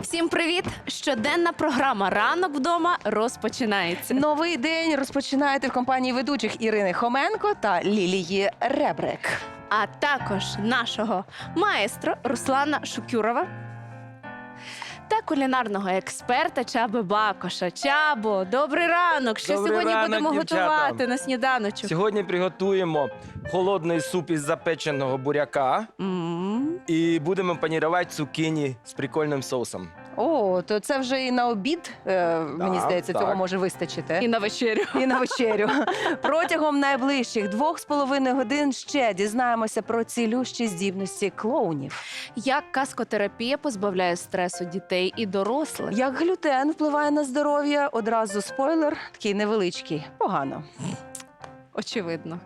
Всім привіт! Щоденна програма Ранок вдома розпочинається. Новий день розпочинаєте в компанії ведучих Ірини Хоменко та Лілії Ребрик. А також нашого маестро Руслана Шукюрова та кулінарного експерта Чаби Бакоша. Чабо, добрий ранок! Що Добрий сьогодні ранок, будемо дівчата. готувати на сніданочок? Сьогодні приготуємо холодний суп із запеченого буряка М, і будемо панірувати цукіні з прикольним соусом. О, то це вже і на обід, е, мені Так, здається, цього може вистачити. І на вечерю. І на вечерю. Протягом найближчих двох з половиною годин ще дізнаємося про цілющі здібності клоунів. Як каскотерапія позбавляє стресу дітей і дорослих? Як глютен впливає на здоров'я, одразу спойлер, такий невеличкий. Погано. Очевидно.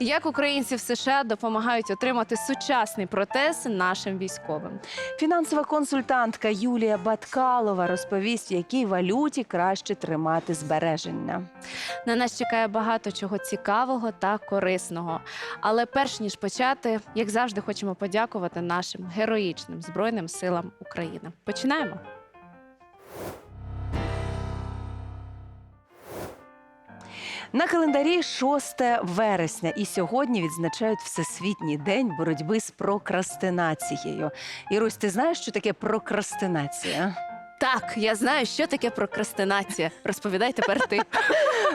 Як українці в США допомагають отримати сучасний протез нашим військовим? Фінансова консультантка Юлія Баткалова розповість, в якій валюті краще тримати збереження. На нас чекає багато чого цікавого та корисного. Але перш ніж почати, як завжди, хочемо подякувати нашим героїчним збройним силам України. Починаємо. На календарі 6 вересня, і сьогодні відзначають Всесвітній день боротьби з прокрастинацією. Ірусь, ти знаєш, що таке прокрастинація? Так, я знаю, що таке прокрастинація. Розповідай тепер ти.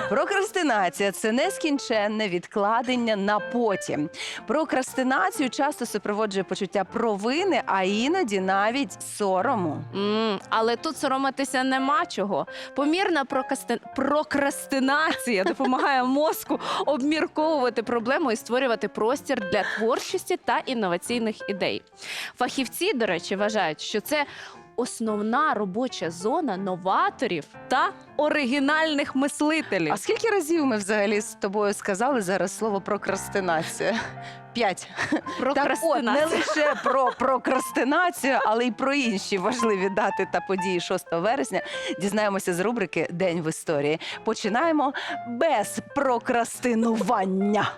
Прокрастинація це нескінченне відкладення на потім. Прокрастинацію часто супроводжує почуття провини, а іноді навіть сорому. М, але тут соромитися нема чого. Помірна прокасти... прокрастинація допомагає мозку обмірковувати проблему і створювати простір для творчості та інноваційних ідей. Фахівці, до речі, вважають, що це. Основна робоча зона новаторів та оригінальних мислителів. А скільки разів ми взагалі з тобою сказали зараз слово прокрастинація? П'ять. Так от, не лише про прокрастинацію, але й про інші важливі дати та події 6 вересня. Дізнаємося з рубрики День в історії. Починаємо без прокрастинування.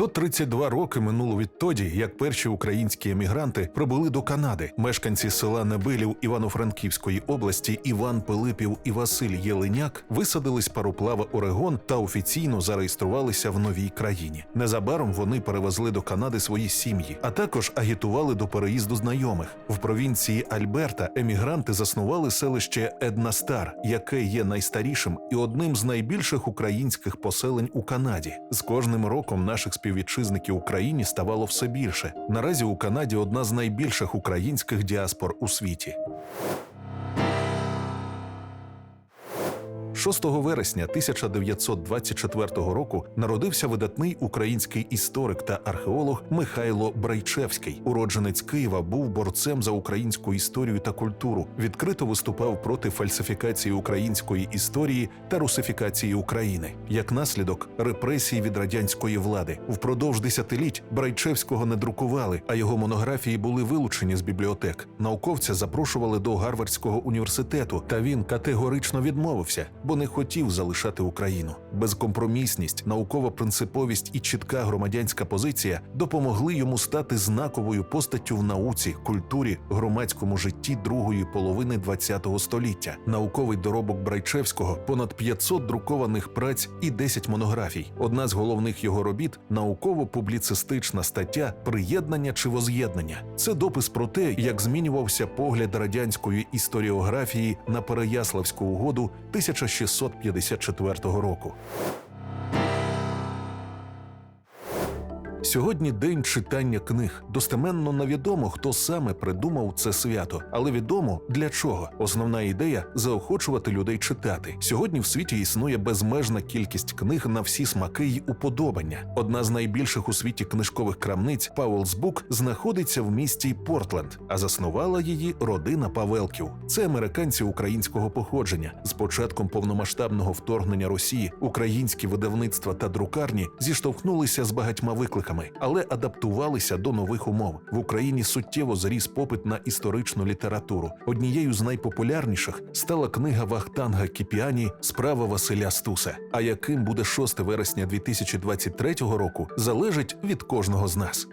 132 роки минуло відтоді, як перші українські емігранти прибули до Канади. Мешканці села Небилів Івано-Франківської області Іван Пилипів і Василь Єленяк висадились пароплава Орегон та офіційно зареєструвалися в новій країні. Незабаром вони перевезли до Канади свої сім'ї, а також агітували до переїзду знайомих. В провінції Альберта емігранти заснували селище Еднастар, яке є найстарішим і одним з найбільших українських поселень у Канаді. З кожним роком наших співвітчизників Україні ставало все більше. Наразі у Канаді одна з найбільших українських діаспор у світі. 6 вересня 1924 року народився видатний український історик та археолог Михайло Брайчевський. Уродженець Києва був борцем за українську історію та культуру. Відкрито виступав проти фальсифікації української історії та русифікації України. Як наслідок репресій від радянської влади. Впродовж десятиліть Брайчевського не друкували, а його монографії були вилучені з бібліотек. Науковця запрошували до Гарвардського університету, та він категорично відмовився, бо не хотів залишати Україну. Безкомпромісність, наукова принциповість і чітка громадянська позиція допомогли йому стати знаковою постаттю в науці, культурі, громадському житті другої половини ХХ століття. Науковий доробок Брайчевського понад 500 друкованих праць і 10 монографій. Одна з головних його робіт науково-публіцистична стаття Приєднання чи воз'єднання. Це допис про те, як змінювався погляд радянської історіографії на Переяславську угоду 1654 року. Сьогодні день читання книг. Достеменно невідомо, хто саме придумав це свято, але відомо для чого. Основна ідея заохочувати людей читати. Сьогодні в світі існує безмежна кількість книг на всі смаки й уподобання. Одна з найбільших у світі книжкових крамниць Павелс Бук знаходиться в місті Портленд, а заснувала її родина Павелків. Це американці українського походження. З початком повномасштабного вторгнення Росії українські видавництва та друкарні зіштовхнулися з багатьма викликами. Теми, але адаптувалися до нових умов. В Україні суттєво зріс попит на історичну літературу. Однією з найпопулярніших стала книга Вахтанга Кіпіані Справа Василя Стуса. А яким буде 6 вересня 2023 року, залежить від кожного з нас.